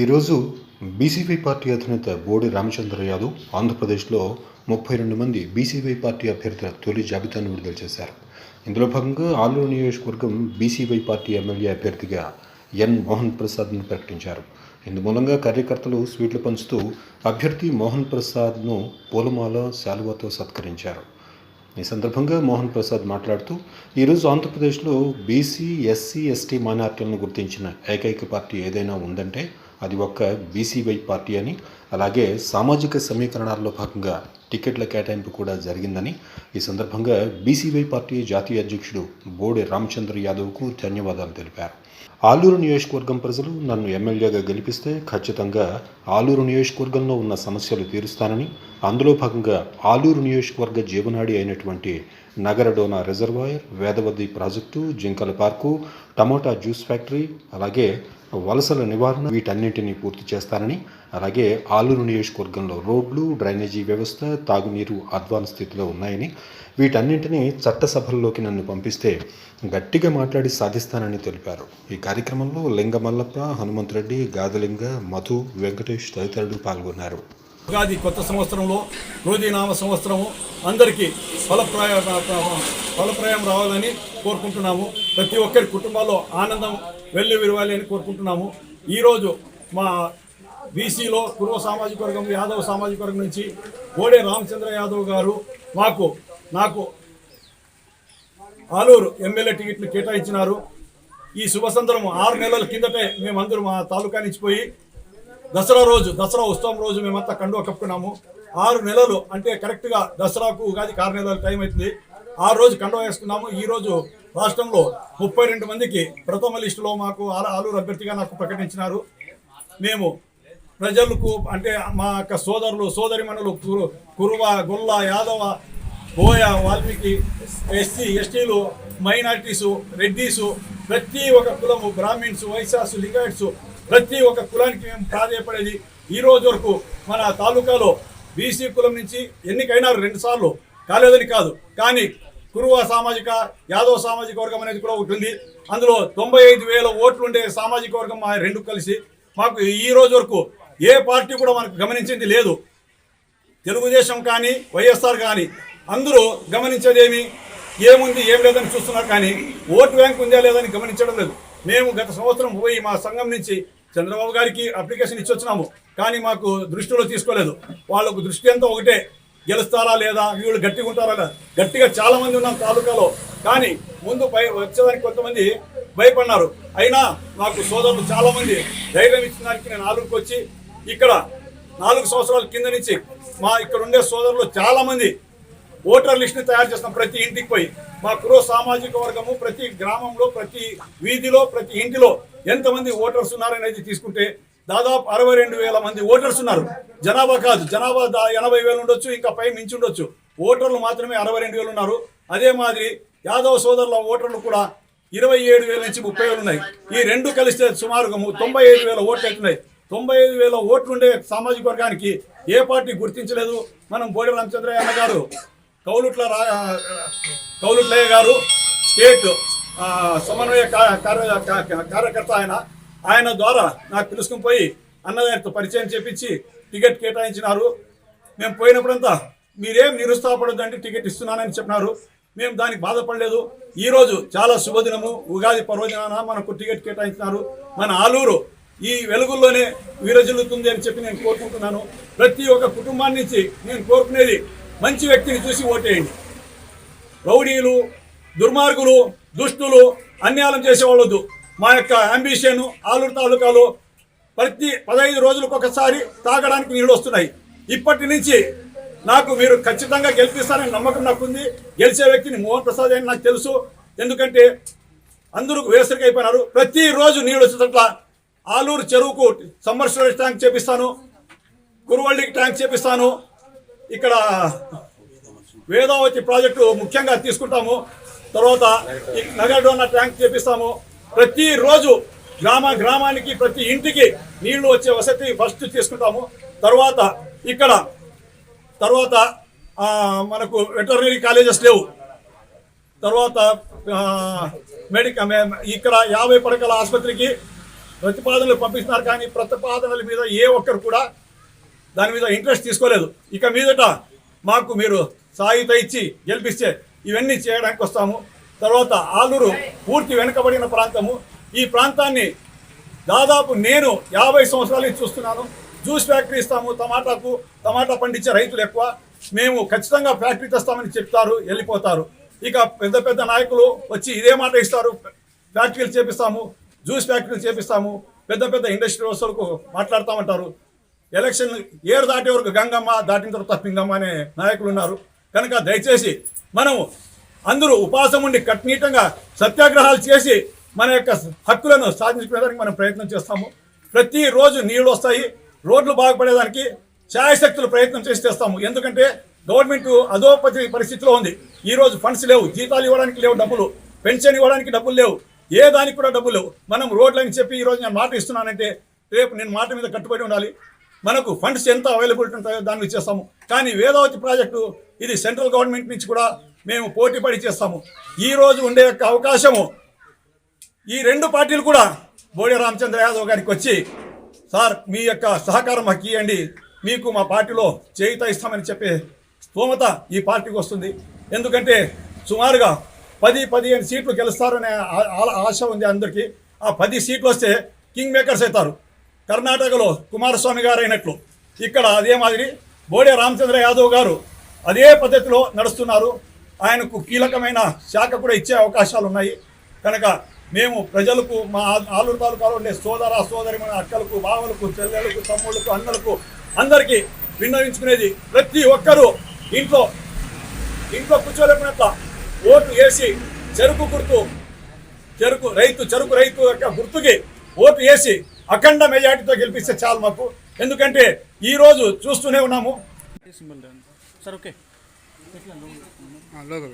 ఈరోజు BCP party అధినేత బోడి రామచంద్ర యాదవ్ ఆంధ్రప్రదేశ్లో ముప్పై రెండు మంది బీసీవై పార్టీ అభ్యర్థుల తొలి జాబితాను విడుదల చేశారు. ఇందులో భాగంగా ఆలూరు నియోజకవర్గం బీసీవై పార్టీ ఎమ్మెల్యే అభ్యర్థిగా ఎన్ మోహన్ ప్రసాద్ను ప్రకటించారు. ఇందు మూలంగా కార్యకర్తలు స్వీట్లు పంచుతూ అభ్యర్థి మోహన్ ప్రసాద్ను పూలమాల శాలువాతో సత్కరించారు. ఈ సందర్భంగా మోహన్ ప్రసాద్ మాట్లాడుతూ ఈరోజు ఆంధ్రప్రదేశ్లో బీసీ ఎస్సీ ఎస్టీ మైనార్టీలను గుర్తించిన ఏకైక పార్టీ ఏదైనా ఉందంటే అది ఒక్క బీసీవై పార్టీ అని అలాగే సామాజిక సమీకరణాల్లో భాగంగా టికెట్ల కేటాయింపు కూడా జరిగిందని ఈ సందర్భంగా బీసీవై పార్టీ జాతీయ అధ్యక్షుడు బోడి రామచంద్ర యాదవ్కు ధన్యవాదాలు తెలిపారు. ఆలూరు నియోజకవర్గం ప్రజలు నన్ను ఎమ్మెల్యేగా గెలిపిస్తే ఖచ్చితంగా ఆలూరు నియోజకవర్గంలో ఉన్న సమస్యలు తీరుస్తానని అందులో భాగంగా ఆలూరు నియోజకవర్గ జీవనాడి అయినటువంటి నగరడోనా రిజర్వాయర్ వేదవద్ది ప్రాజెక్టు జింకల పార్కు టమోటా జ్యూస్ ఫ్యాక్టరీ అలాగే వలసల నివారణ వీటన్నింటినీ పూర్తి చేస్తానని అలాగే ఆలూరు నియోజకవర్గంలో రోడ్లు డ్రైనేజీ వ్యవస్థ తాగునీరు అధ్వాన స్థితిలో ఉన్నాయని వీటన్నింటినీ చట్టసభల్లోకి నన్ను పంపిస్తే గట్టిగా మాట్లాడి సాధిస్తానని తెలిపారు. ఈ కార్యక్రమంలో లింగ మల్లప్ప హనుమంతరెడ్డి గాదలింగ మధు వెంకటేష్ తదితరులు పాల్గొన్నారు. ఉగాది కొత్త సంవత్సరంలో రోజీనామ సంవత్సరము అందరికీ ఫలప్రాయ ఫలప్రాయం రావాలని కోరుకుంటున్నాము. ప్రతి ఒక్కరి కుటుంబాల్లో ఆనందం వెళ్ళి విరవాలి అని కోరుకుంటున్నాము. ఈరోజు మా బీసీలో పూర్వ సామాజిక వర్గం యాదవ్ సామాజిక వర్గం నుంచి గోడే రామచంద్ర యాదవ్ గారు మాకు నాకు ఆలూరు ఎమ్మెల్యే టికెట్లు కేటాయించినారు. ఈ శుభ సందర్భం ఆరు నెలల కిందటే మేమందరూ మా తాలూకా నుంచి పోయి దసరా రోజు దసరా ఉత్సవం రోజు మేమంతా కండువ కప్పుకున్నాము. ఆరు నెలలు అంటే కరెక్ట్గా దసరాకు ఉగాదికి ఆరు నెలల టైం అవుతుంది ఆ రోజు కండువ వేసుకున్నాము. ఈరోజు రాష్ట్రంలో ముప్పై రెండు మందికి ప్రథమ లిస్టులో మాకు ఆలూరు అభ్యర్థిగా నాకు ప్రకటించినారు. మేము ప్రజలకు అంటే మా యొక్క సోదరులు సోదరిమణులు కురు కురువ గొల్ల యాదవ బోయ వాల్మీకి ఎస్సీ ఎస్టీలు మైనార్టీసు రెడ్డీసు ప్రతి ఒక్క కులము బ్రాహ్మిన్స్ వైశాసు లింగాయట్స్ ప్రతి ఒక్క కులానికి మేము ప్రాధాన్యపడేది ఈ రోజు వరకు మన తాలూకాలో బీసీ కులం నుంచి ఎన్నికైనారు రెండు సార్లు కాలేదని కాదు. కానీ కురువ సామాజిక యాదవ సామాజిక వర్గం అనేది కూడా ఒకటి ఉంది. అందులో తొంభై ఐదు వేల ఓట్లు ఉండే సామాజిక వర్గం మా రెండు కలిసి మాకు ఈ రోజు వరకు ఏ పార్టీ కూడా మనకు గమనించింది లేదు. తెలుగుదేశం కానీ వైఎస్ఆర్ కానీ అందరూ గమనించేదేమి? ఏముంది ఏం లేదని చూస్తున్నారు కానీ ఓటు బ్యాంక్ ఉందా లేదని గమనించడం లేదు. మేము గత సంవత్సరం పోయి మా సంఘం నుంచి చంద్రబాబు గారికి అప్లికేషన్ ఇచ్చి వచ్చినాము. కానీ మాకు దృష్టిలో తీసుకోలేదు. వాళ్ళకు దృష్టి అంతా ఒకటే. గెలుస్తారా లేదా? వీళ్ళు గట్టిగా ఉంటారా లేదా? గట్టిగా చాలా మంది ఉన్నాం తాలూకాలో. కానీ ముందు పై వచ్చేదానికి కొంతమంది భయపడినారు. అయినా నాకు సోదరులు చాలా మంది ధైర్యం ఇచ్చిన దానికి నేను ఆలూరుకు వచ్చి ఇక్కడ నాలుగు సంవత్సరాల కింద నుంచి మా ఇక్కడ ఉండే సోదరులు చాలామంది ఓటర్ లిస్ట్ని తయారు చేస్తాం ప్రతి ఇంటికి పోయి మా కురో సామాజిక వర్గము ప్రతి గ్రామంలో ప్రతి వీధిలో ప్రతి ఇంటిలో ఎంతమంది ఓటర్స్ ఉన్నారనేది తీసుకుంటే దాదాపు అరవై రెండు వేల మంది ఓటర్స్ ఉన్నారు. జనాభా కాదు జనాభా దా- ఎనభై వేలు ఉండొచ్చు ఇంకా పై మించి ఉండొచ్చు. ఓటర్లు మాత్రమే అరవై రెండు వేలు ఉన్నారు. అదే మాదిరి యాదవ్ సోదరుల ఓటర్లు కూడా ఇరవై ఏడు వేల నుంచి ముప్పై వేలు ఉన్నాయి. ఈ రెండు కలిస్తే సుమారుగా తొంభై ఐదు వేల ఓట్లు అవుతున్నాయి. తొంభై ఐదు వేల ఓట్లు ఉండే సామాజిక వర్గానికి ఏ పార్టీ గుర్తించలేదు? మనం బోడి రామచంద్రయ్య అన్న గారు కౌలుట్ల రా కౌలుట్లయ్య గారు స్టేట్ సమన్వయ కార్య కార్యకర్త ఆయన. ఆయన ద్వారా నాకు తెలుసుకుని పోయి అన్నగారితో పరిచయం చేపించి టికెట్ కేటాయించినారు. మేము పోయినప్పుడంతా మీరేం నిరుత్సాహపడొద్దంటే టికెట్ ఇస్తున్నానని చెప్పినారు. మేము దానికి బాధపడలేదు. ఈరోజు చాలా శుభదినము. ఉగాది పర్వదినాన మనకు టికెట్ కేటాయించినారు. మన ఆలూరు ఈ వెలుగుల్లోనే వీరజల్లుతుంది అని చెప్పి నేను కోరుకుంటున్నాను. ప్రతి ఒక్క కుటుంబాన్ని నుంచి నేను కోరుకునేది మంచి వ్యక్తిని చూసి ఓటేయండి. రౌడీలు దుర్మార్గులు దుష్టులు అన్యాయం చేసేవాళ్ళొద్దు. మా యొక్క అంబిషన్ ఆలూరు తాలూకాలో ప్రతి పదహైదు రోజులకు ఒకసారి తాగడానికి నీళ్ళు వస్తున్నాయి. ఇప్పటి నుంచి నాకు మీరు ఖచ్చితంగా గెలిపిస్తారని నమ్మకం నాకుంది. గెలిచే వ్యక్తిని మోహన్ ప్రసాద్ అని నాకు తెలుసు. ఎందుకంటే అందరూ వేసరికి ప్రతిరోజు నీళ్ళు వచ్చేటట్ల ఆలూరు చెరువుకు సమ్మర్ స్టోరేజ్ ట్యాంక్ చేపిస్తాను. కురువల్లికి ట్యాంక్ చేపిస్తాను. ఇక్కడ వేదావతి ప్రాజెక్టు ముఖ్యంగా తీసుకుంటాము. తర్వాత ఈ నగరడోన ట్యాంక్ చేపిస్తాము. ప్రతిరోజు గ్రామ గ్రామానికి ప్రతి ఇంటికి నీళ్ళు వచ్చే వసతి ఫస్ట్ తీసుకుంటాము. తర్వాత ఇక్కడ తర్వాత మనకు వెటర్నరీ కాలేజెస్ లేవు. తర్వాత మెడిక ఇక్కడ యాభై పడకల ఆసుపత్రికి ప్రతిపాదనలు పంపిస్తున్నారు కానీ ప్రతిపాదనల మీద ఏ ఒక్కరు కూడా దాని మీద ఇంట్రెస్ట్ తీసుకోలేదు. ఇక మీదట మాకు మీరు సాయుత ఇచ్చి గెలిపిస్తే ఇవన్నీ చేయడానికి వస్తాము. తర్వాత ఆలూరు పూర్తి వెనుకబడిన ప్రాంతము. ఈ ప్రాంతాన్ని దాదాపు నేను యాభై సంవత్సరాలు చూస్తున్నాను. జ్యూస్ ఫ్యాక్టరీ ఇస్తాము టమాటాకు టమాటా పండించే రైతులు ఎక్కువ. మేము ఖచ్చితంగా ఫ్యాక్టరీ తెస్తామని చెప్తారు వెళ్ళిపోతారు. ఇక పెద్ద పెద్ద నాయకులు వచ్చి ఇదే మాట ఇస్తారు ఫ్యాక్టరీలు చేపిస్తాము. జ్యూస్ ఫ్యాక్టరీలు చేపిస్తాము. పెద్ద పెద్ద ఇండస్ట్రీ వస్తువులకు మాట్లాడతామంటారు. ఎలక్షన్ ఏరు దాటే వరకు గంగమ్మ దాటిన తర్వాత పింగమ్మ అనే నాయకులు ఉన్నారు. కనుక దయచేసి మనము అందరూ ఉపాసం ఉండి కట్నీటంగా సత్యాగ్రహాలు చేసి మన యొక్క హక్కులను సాధించుకునేదానికి మనం ప్రయత్నం చేస్తాము. ప్రతిరోజు నీళ్ళు వస్తాయి. రోడ్లు బాగుపడేదానికి ఛాయశక్తులు ప్రయత్నం చేసి చేస్తాము. ఎందుకంటే గవర్నమెంట్ అధోపతి పరిస్థితిలో ఉంది. ఈరోజు ఫండ్స్ లేవు. జీతాలు ఇవ్వడానికి లేవు డబ్బులు. పెన్షన్ ఇవ్వడానికి డబ్బులు లేవు. ఏ దానికి కూడా డబ్బులు మనం రోడ్లని చెప్పి ఈరోజు నేను మాట ఇస్తున్నానంటే రేపు నేను మాట మీద కట్టుబడి ఉండాలి. మనకు ఫండ్స్ ఎంత అవైలబిలిటీ ఉంటాయో దాన్ని ఇచ్చేస్తాము. కానీ వేదావతి ప్రాజెక్టు ఇది సెంట్రల్ గవర్నమెంట్ నుంచి కూడా మేము పోటీ పడి చేస్తాము. ఈ రోజు ఉండే యొక్క అవకాశము ఈ రెండు పార్టీలు కూడా బోడి రామచంద్ర యాదవ్ గారికి వచ్చి సార్ మీ యొక్క సహకారం మాకు ఇవ్వండి మీకు మా పార్టీలో చేయుత ఇస్తామని చెప్పే స్తోమత ఈ పార్టీకి వస్తుంది. ఎందుకంటే సుమారుగా పది పదిహేను సీట్లు గెలుస్తారనే ఆశ ఉంది అందరికీ. ఆ పది సీట్లు వస్తే కింగ్ మేకర్స్ అవుతారు. కర్ణాటకలో కుమారస్వామి గారు అయినట్లు ఇక్కడ అదే మాదిరి బోడే రామచంద్ర యాదవ్ గారు అదే పద్ధతిలో నడుస్తున్నారు. ఆయనకు కీలకమైన శాఖ కూడా ఇచ్చే అవకాశాలు ఉన్నాయి. కనుక మేము ప్రజలకు మా ఆలూరు తాలూకాలో ఉండే సోదర సోదరి అక్కలకు బావలకు చెల్లెలకు తమ్ముళ్ళకు అన్నలకు అందరికీ విన్నవించుకునేది ప్రతి ఒక్కరూ ఇంట్లో ఇంట్లో కూర్చోలేకున్నట్ల ఓటు వేసి చెరుకు గుర్తు చెరుకు రైతు చెరుకు రైతు యొక్క గుర్తుకి ఓటు వేసి అఖండ మెజార్టీతో గెలిపిస్తే చాలు మాకు. ఎందుకంటే ఈ రోజు చూస్తూనే ఉన్నాము. Sir okay. లోగో